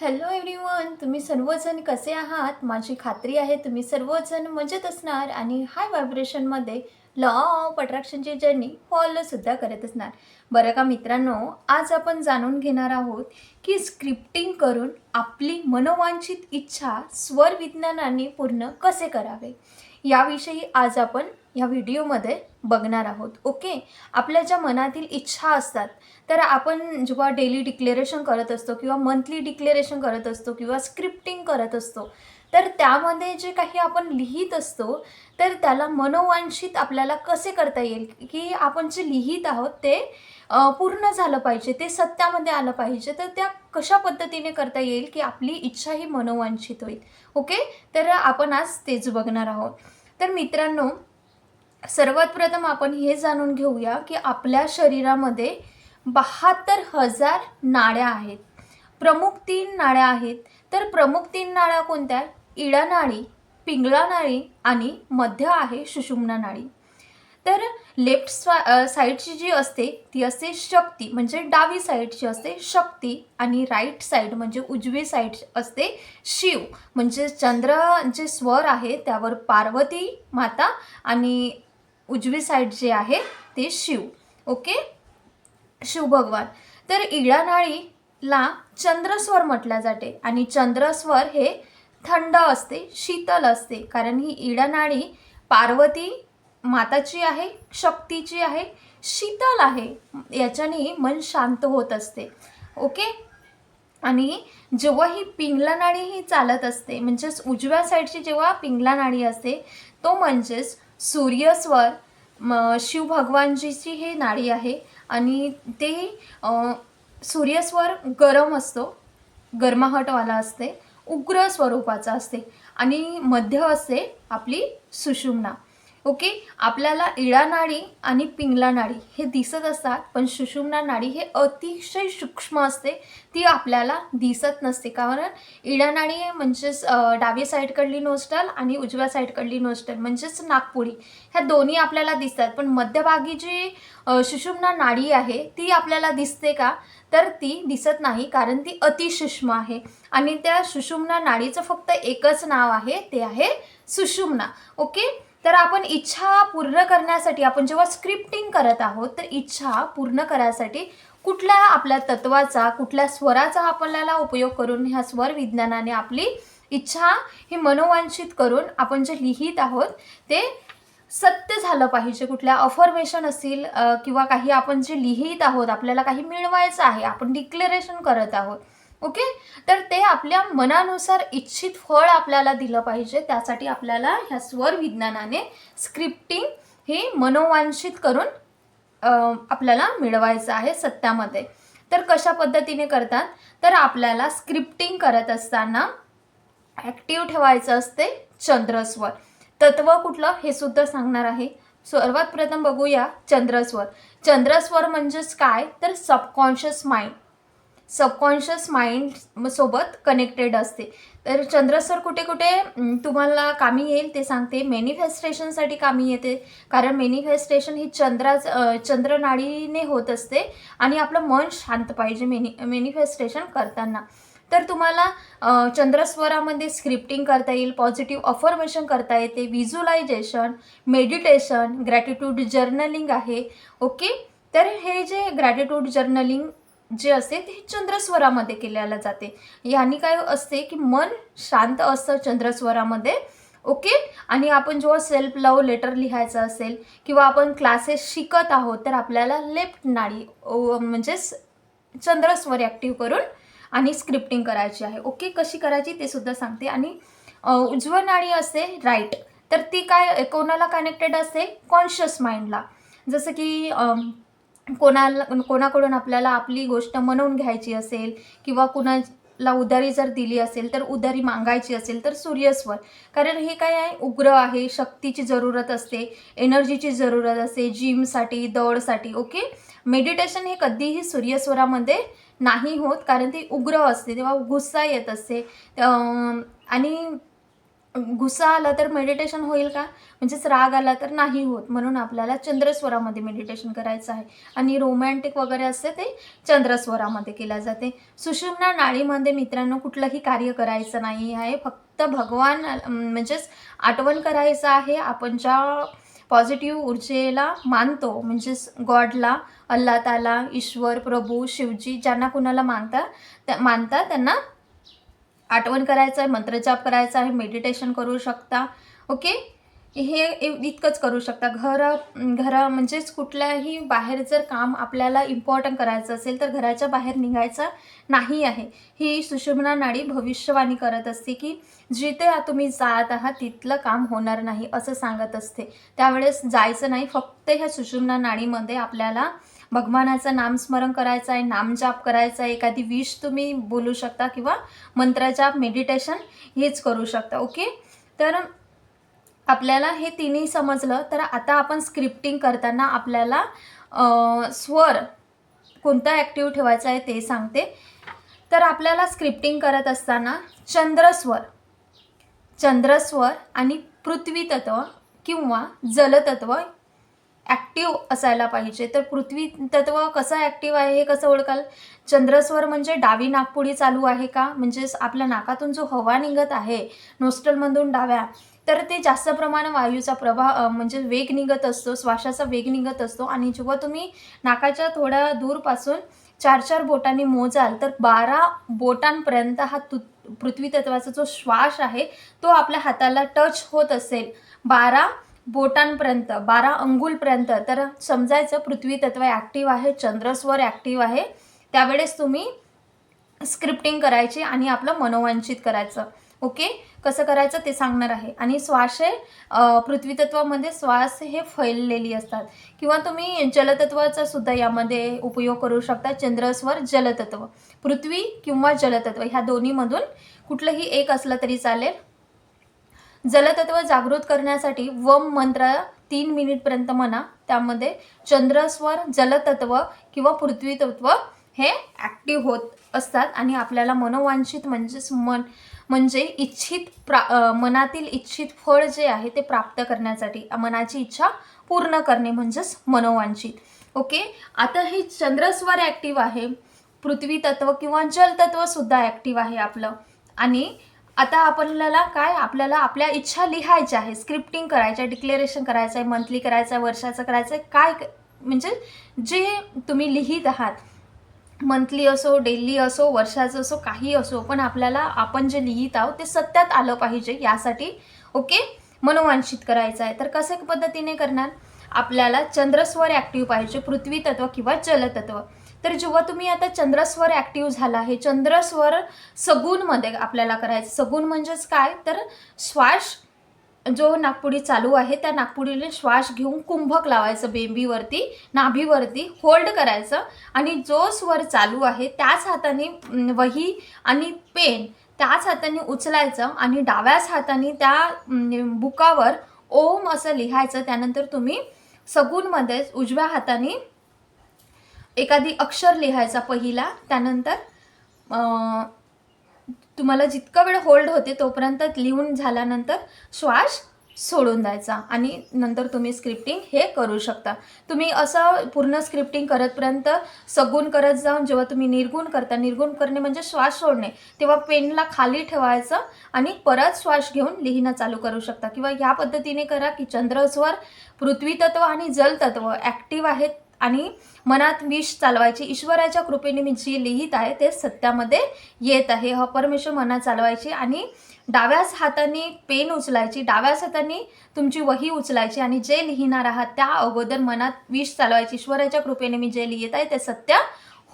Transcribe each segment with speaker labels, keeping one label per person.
Speaker 1: Hello everyone तुम्ही सर्वजण कसे आहात? माझी खात्री आहे तुम्ही सर्वजण मजेत असणार आणि हाय व्हायब्रेशनमध्ये लॉ ऑफ अट्रॅक्शनची जर्नी फॉलोसुद्धा करत असणार. बरं का मित्रांनो आज आपण जाणून घेणार आहोत की स्क्रिप्टिंग करून आपली मनोवांछित इच्छा स्वर विज्ञानाने पूर्ण कसे करावे? याविषयी आज आपण ह्या व्हिडिओमध्ये बघणार आहोत. ओके? आपल्या ज्या मनातील इच्छा असतात तर आपण जेव्हा डेली डिक्लेरेशन करत असतो किंवा मंथली डिक्लेरेशन करत असतो किंवा स्क्रिप्टिंग करत असतो तर त्यामध्ये जे काही आपण लिहित असतो तर त्याला मनोवांशित आपल्याला कसे करता येईल? की आपण जे लिहित आहोत ते पूर्ण झालं पाहिजे ते सत्यामध्ये आलं पाहिजे तर त्या कशा पद्धतीने करता येईल की आपली इच्छा ही मनोवांशित होईल? ओके? तर आपण आज तेच बघणार आहोत. तर मित्रांनो सर्वात प्रथम आपण हे जाणून घेऊया की आपल्या शरीरामध्ये बहात्तर हजार नाड्या आहेत. प्रमुख तीन नाड्या आहेत. तर प्रमुख तीन नाड्या कोणत्या? इडा नाळी पिंगळा नाळी आणि मध्य आहे सुषुम्ना नाळी. तर लेफ्ट स्वा साईडची जी असते ती असते शक्ती म्हणजे डावी साईडची असते शक्ती आणि राईट साईड म्हणजे उजवी साईड असते शिव. म्हणजे चंद्र जे स्वर आहे त्यावर पार्वती माता आणि उजवी साईड जे आहे ते शिव. ओके शिव भगवान. तर इळा नाळीला चंद्रस्वर म्हटल्या जाते. आणि चंद्रस्वर हे थंड असते शीतल असते. कारण ही इडा पार्वती माताची आहे शक्तीची आहे शीतल आहे. याच्याने मन शांत होत असते. ओके आणि जेव्हा ही पिंगला नाडी ही चालत असते म्हणजेच उजव्या साईडची जेव्हा पिंगला नाडी असते तो म्हणजेच सूर्यस्वर म शिव भगवानजीची हे नाडी आहे. आणि ते सूर्यस्वर गरम असतो. गरमाहटवाला असते. उग्र स्वरूपाचा असते. आणि मध्य असते आपली सुषुम्ना. ओके? आपल्याला इळा नाडी आणि पिंगला नाडी हे दिसत असतात पण सुषुम्ना नाडी हे अतिशय सूक्ष्म असते. ती आपल्याला दिसत नसते. कारण इळा नाडी म्हणजेच डावी साईडकडली नोस्टल आणि उजव्या साईडकडली नोस्टल म्हणजेच नागपुडी ह्या दोन्ही आपल्याला दिसतात. पण मध्यभागी जी सुषुम्ना नाडी आहे ती आपल्याला दिसते का? तर ती दिसत नाही कारण ती अतिसूक्ष्म आहे. आणि त्या सुषुम्ना नाडीचं फक्त एकच नाव आहे ते आहे सुषुम्ना. ओके? तर आपण इच्छा पूर्ण करण्यासाठी आपण जेव्हा स्क्रिप्टिंग करत आहोत तर इच्छा पूर्ण करायसाठी कुठल्या आपल्या तत्वाचा कुठल्या स्वराचा आपल्याला उपयोग करून ह्या स्वर विज्ञानाने आपली इच्छा ही मनोवांछित करून आपण जे लिहित आहोत ते सत्य झालं पाहिजे. कुठल्या अफर्मेशन असतील किंवा काही आपण जे लिहित आहोत आपल्याला काही मिळवायचं आहे आपण डिक्लेरेशन करत आहोत. ओके? तर ते आपल्या मनानुसार इच्छित फळ आपल्याला दिलं पाहिजे. त्यासाठी आपल्याला ह्या स्वर विज्ञानाने स्क्रिप्टिंग हे मनोवांछित करून आपल्याला मिळवायचं आहे सत्यामध्ये. तर कशा पद्धतीने करतात? तर आपल्याला स्क्रिप्टिंग करत असताना ॲक्टिव्ह ठेवायचं असते चंद्रस्वर. तत्व कुठलं? हे सुद्धा सांगणार आहे. सर्वात प्रथम बघूया चंद्रस्वर. चंद्रस्वर म्हणजेच काय? तर सबकॉन्शियस माइंड सबकॉन्शियस माइंड सोबत कनेक्टेड असते. तर चंद्रस्वर कुठे कुठे तुम्हाला कामी येईल ते सांगते. मॅनिफेस्टेशनसाठी कामी येते. कारण मॅनिफेस्टेशन ही चंद्राच चंद्रनाळीने होत असते आणि आपलं मन शांत पाहिजे मेनि मॅनिफेस्टेशन करताना. तर तुम्हाला चंद्रस्वरामध्ये स्क्रिप्टिंग करता येईल पॉझिटिव्ह अफर्मेशन करता येते व्हिज्युलायझेशन मेडिटेशन ग्रॅटिट्यूड जर्नलिंग आहे. ओके तर हे जे ग्रॅटिट्यूड जर्नलिंग जे असते ते चंद्रस्वरामध्ये केल्याला जाते. याने काय असते की मन शांत असतं चंद्रस्वरामध्ये. ओके? आणि आपण जेव्हा सेल्फ लव लेटर लिहायचं असेल किंवा आपण क्लासेस शिकत आहोत तर आपल्याला लेफ्ट नाडी म्हणजेच चंद्रस्वर ॲक्टिव्ह करून आणि स्क्रिप्टिंग करायची आहे. ओके? कशी करायची ते सुद्धा सांगते. आणि अ, उजवं नाडी असते राईट तर ती काय कोणाला कनेक्टेड असते? कॉन्शियस माइंडला जसं की कोणाला कोणाकडून आपल्याला आपली गोष्ट म्हणून घ्यायची असेल किंवा कुणाला उधारी जर दिली असेल तर उधारी मागायची असेल तर सूर्यस्वर. कारण हे काय आहे? उग्र आहे शक्तीची जरूरत असते एनर्जीची जरूरत असते जिमसाठी दौडसाठी ओके? मेडिटेशन हे कधीही सूर्यस्वरामध्ये नाही होत कारण ती उग्र असते तेव्हा गुस्सा येत असते. आणि गुस्सा आला तर मेडिटेशन होईल का? म्हणजेच राग आला तर नाही होत. म्हणून आपल्याला चंद्रस्वरामध्ये मेडिटेशन करायचं आहे. आणि रोमॅन्टिक वगैरे असते ते चंद्रस्वरामध्ये केल्या जाते. सुषुम्ना नाळीमध्ये मित्रांनो कुठलंही कार्य करायचं नाही आहे. फक्त भगवान म्हणजेच आठवण करायचं आहे. आपण ज्या पॉझिटिव्ह ऊर्जेला मानतो म्हणजेच गॉडला अल्ला ताला ईश्वर प्रभू शिवजी ज्यांना कुणाला मानता त्या मानता त्यांना आठवण करायचं आहे मंत्रजाप करायचा आहे मेडिटेशन करू शकता. ओके हे इतकंच करू शकता. घर घरा म्हणजेच कुठल्याही बाहेर जर काम आपल्याला इम्पॉर्टंट करायचं असेल तर घराच्या बाहेर निघायचं नाही आहे. ही सुषुम्ना नाडी भविष्यवाणी करत असते की जिथे तुम्ही जात आहात तिथलं काम होणार नाही असं सांगत असते. त्यावेळेस जायचं नाही फक्त ह्या सुषुम्ना नाडीमध्ये आपल्याला भगवानाचं नामस्मरण करायचं आहे नामजाप करायचा आहे एखादी विश तुम्ही बोलू शकता किंवा मंत्रजाप मेडिटेशन हेच करू शकता. ओके? तर आपल्याला हे तिन्ही समजलं तर आता आपण स्क्रिप्टिंग करताना आपल्याला स्वर कोणता ॲक्टिव्ह ठेवायचा आहे ते सांगते. तर आपल्याला स्क्रिप्टिंग करत असताना चंद्रस्वर चंद्रस्वर आणि पृथ्वीतत्व किंवा जलतत्व ॲक्टिव्ह असायला पाहिजे. तर पृथ्वी तत्व कसं ॲक्टिव्ह आहे हे कसं ओळखाल? चंद्रस्वर म्हणजे डावी नागपुडी चालू आहे का? म्हणजेच आपल्या नाकातून जो हवा निघत आहे नोस्टलमधून डाव्या तर ते जास्त प्रमाण वायूचा प्रभाव म्हणजे वेग निघत असतो श्वासाचा वेग निघत असतो. आणि जेव्हा तुम्ही नाकाच्या थोड्या दूरपासून चार चार बोटांनी मोजाल तर बारा बोटांपर्यंत हा तु पृथ्वी तत्वाचा जो श्वास आहे तो आपल्या हाताला टच होत असेल. बारा बोटांपर्यंत बारा अंगुलपर्यंत तर समजायचं पृथ्वी तत्व ॲक्टिव्ह आहे चंद्रस्वर ॲक्टिव्ह आहे त्यावेळेस तुम्ही स्क्रिप्टिंग करायची आणि आपलं मनोवंचित करायचं. ओके? कसं करायचं ते सांगणार आहे. आणि श्वास हे श्वास हे फैललेली असतात. किंवा तुम्ही जलतत्वाचा सुद्धा यामध्ये उपयोग करू शकता. चंद्रस्वर जलतत्व. पृथ्वी किंवा जलतत्व ह्या दोन्हीमधून कुठलंही एक असलं तरी चालेल. जलतत्व जागृत करण्यासाठी वम मंत्र तीन मिनिटपर्यंत म्हणा. त्यामध्ये चंद्रस्वर जलतत्व किंवा पृथ्वीतत्व हे ॲक्टिव्ह होत असतात आणि आपल्याला मनोवांछित म्हणजेच मन म्हणजे इच्छित प्रा मनातील इच्छित फळ जे आहे ते प्राप्त करण्यासाठी मनाची इच्छा पूर्ण करणे म्हणजेच मनोवांछित. ओके आता हे चंद्रस्वर ॲक्टिव्ह आहे पृथ्वी तत्व किंवा जलतत्व सुद्धा ॲक्टिव्ह आहे आपलं. आणि आता आपल्याला काय? आपल्याला आपल्या इच्छा लिहायच्या आहे स्क्रिप्टिंग करायचं आहे डिक्लेरेशन करायचं आहे मंथली करायचं आहे वर्षाचं करायचं आहे काय म्हणजे जे तुम्ही लिहित आहात मंथली असो डेली असो वर्षाचं असो काही असो पण आपल्याला आपण जे लिहित आहोत ते सत्यात आलं पाहिजे यासाठी ओके? मनोवांशित करायचं आहे. तर कसे पद्धतीने करणार? आपल्याला चंद्रस्वर ॲक्टिव्ह पाहिजे पृथ्वी तत्व किंवा जलतत्व. तर जेव्हा तुम्ही आता चंद्रस्वर ॲक्टिव्ह झाला आहे चंद्रस्वर सगुणमध्ये आपल्याला करायचं. सगुण म्हणजेच काय? तर श्वास जो नागपुडी चालू आहे त्या नागपुडीने श्वास घेऊन कुंभक लावायचं बेंबीवरती नाभीवरती होल्ड करायचं आणि जो स्वर चालू आहे त्याच हाताने वही आणि पेन त्याच हाताने उचलायचं आणि डाव्याच हाताने त्या बुकावर ओम असं लिहायचं. त्यानंतर तुम्ही सगूनमध्ये उजव्या हाताने एखादी अक्षर लिहायचा पहिला. त्यानंतर तुम्हाला जितका वेळ होल्ड होते तोपर्यंत लिहून झाल्यानंतर श्वास सोडून द्यायचा आणि नंतर तुम्ही स्क्रिप्टिंग हे करू शकता. तुम्ही असं पूर्ण स्क्रिप्टिंग करतपर्यंत सगुण करत जाऊन जेव्हा तुम्ही निर्गुण करता निर्गुण करणे म्हणजे श्वास सोडणे तेव्हा पेनला खाली ठेवायचं आणि परत श्वास घेऊन लिहिणं चालू करू शकता. किंवा या पद्धतीने करा की चंद्रस्वर पृथ्वी तत्व आणि जलतत्व ॲक्टिव्ह आहेत. आणि मनात विष चालवायची ईश्वराच्या कृपेने मी जी लिहित आहे ते सत्यामध्ये येत आहे. हा परमेश्वर मनात चालवायची आणि डाव्याच हाताने पेन उचलायची डाव्याच हाताने तुमची वही उचलायची आणि जे लिहिणार आहात त्या अगोदर मनात विष चालवायची ईश्वराच्या कृपेने मी जे लिहित आहे ते सत्य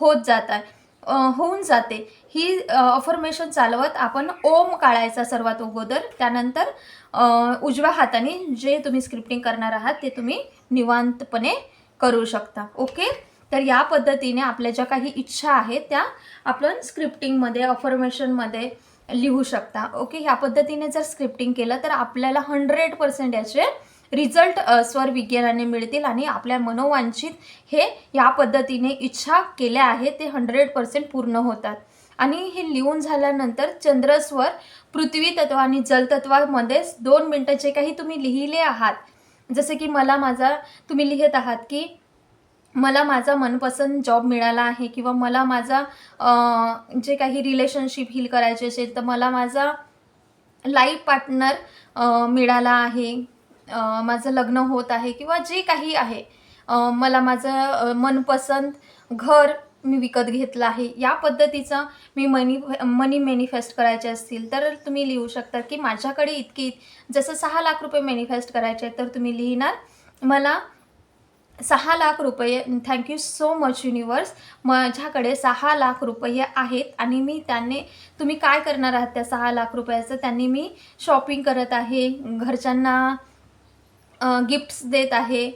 Speaker 1: होत जात आहे होऊन जाते. ही अफर्मेशन चालवत आपण ओम काढायचा सर्वात अगोदर. त्यानंतर उजव्या हाताने जे तुम्ही स्क्रिप्टिंग करणार आहात ते तुम्ही निवांतपणे करू शकता. ओके तर या पद्धतीने आपल्या ज्या काही इच्छा आहेत त्या आपण स्क्रिप्टिंगमध्ये अफर्मेशनमध्ये लिहू शकता. ओके ह्या पद्धतीने जर स्क्रिप्टिंग केलं तर आपल्याला हंड्रेड पर्सेंट याचे रिझल्ट स्वर विज्ञानाने मिळतील आणि आपल्या मनोवांछित हे या पद्धतीने इच्छा केल्या आहेत ते हंड्रेड पर्सेंट पूर्ण होतात. आणि हे लिहून झाल्यानंतर चंद्रस्वर पृथ्वी तत्व आणि जलतत्वामध्ये दोन मिनटं जे काही तुम्ही लिहिले आहात जसं की मला माझा तुम्ही लिहित आहात की मला माझा मनपसंत जॉब मिळाला आहे किंवा मला माझा जे काही रिलेशनशिप हील करायचे असेल तर मला माझा लाईफ पार्टनर मिळाला आहे. माझं लग्न होत आहे किंवा जे काही आहे. मला माझं मनपसंत घर मी विकत घेतलं आहे. या पद्धतीचं मी मनी मनी मॅनिफेस्ट करायचे असतील तर तुम्ही लिहू शकता की माझ्याकडे इतकी जसं सहा लाख रुपये मॅनिफेस्ट करायचे आहेत तर तुम्ही लिहिणार मला सहा लाख रुपये थँक्यू सो मच युनिवर्स माझ्याकडे सहा लाख रुपये आहेत आणि मी त्यांनी तुम्ही काय करणार आहात त्या सहा लाख रुपयाचं? त्यांनी मी शॉपिंग करत आहे घरच्यांना गिफ्ट्स देत आहे.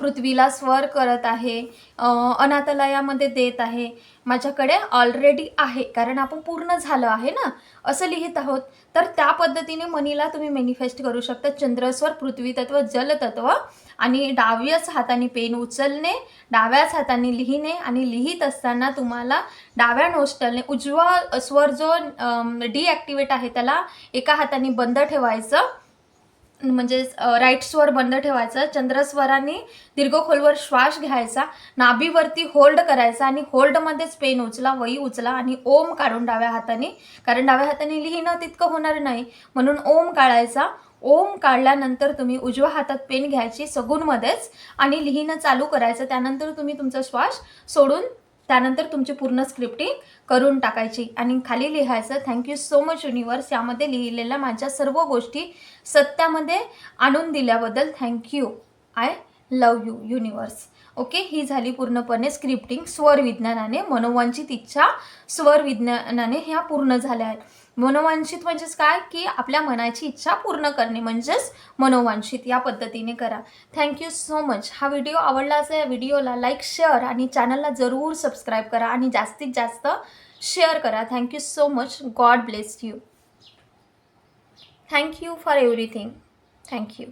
Speaker 1: पृथ्वीला स्वर करत आहे. अनाथालयामध्ये देत आहे. माझ्याकडे ऑलरेडी आहे. कारण आपण पूर्ण झालं आहे ना? असं लिहित आहोत. तर त्या पद्धतीने मनीला तुम्ही मॅनिफेस्ट करू शकता. चंद्रस्वर पृथ्वी तत्व जलतत्व आणि डाव्याच हाताने पेन उचलणे डाव्याच हाताने लिहिणे आणि लिहित असताना तुम्हाला डाव्या नोस्टलने उजवा स्वर जो डिॲक्टिवेट आहे त्याला एका हाताने बंद ठेवायचं. म्हणजे राईट स्वर बंद ठेवायचं. चंद्रस्वराने दीर्घ खोलवर श्वास घ्यायचा. नाभीवरती होल्ड करायचा आणि होल्डमध्येच पेन उचला वही उचला आणि ओम काढून डाव्या हाताने कारण डाव्या हाताने लिहिणं तितकं होणार नाही. म्हणून ओम काढायचा. ओम काढल्यानंतर तुम्ही उजव्या हातात पेन घ्यायची सगूनमध्येच आणि लिहिणं चालू करायचं. त्यानंतर तुम्ही तुमचा श्वास सोडून त्यानंतर तुमची पूर्ण स्क्रिप्टिंग करून टाकायची. आणि खाली लिहायचं थँक्यू सो मच युनिवर्स यामध्ये लिहिलेल्या माझ्या सर्व गोष्टी सत्यामध्ये आणून दिल्याबद्दल thank you I love you universe okay ही झाली पूर्णपणे स्क्रिप्टिंग स्वर विज्ञानाने मनोवांछित इच्छा स्वर विज्ञानाने ह्या पूर्ण झाल्या आहेत. मनोवांछित म्हणजेच काय? की आपल्या मनाची इच्छा पूर्ण करणे म्हणजेच मनोवांछित या पद्धतीने करा. थँक्यू सो मच हा व्हिडिओ आवडला असेल या व्हिडिओला लाईक शेअर आणि चॅनलला जरूर सबस्क्राईब करा आणि जास्तीत जास्त शेअर करा. Thank you so much God bless you thank you for everything thank you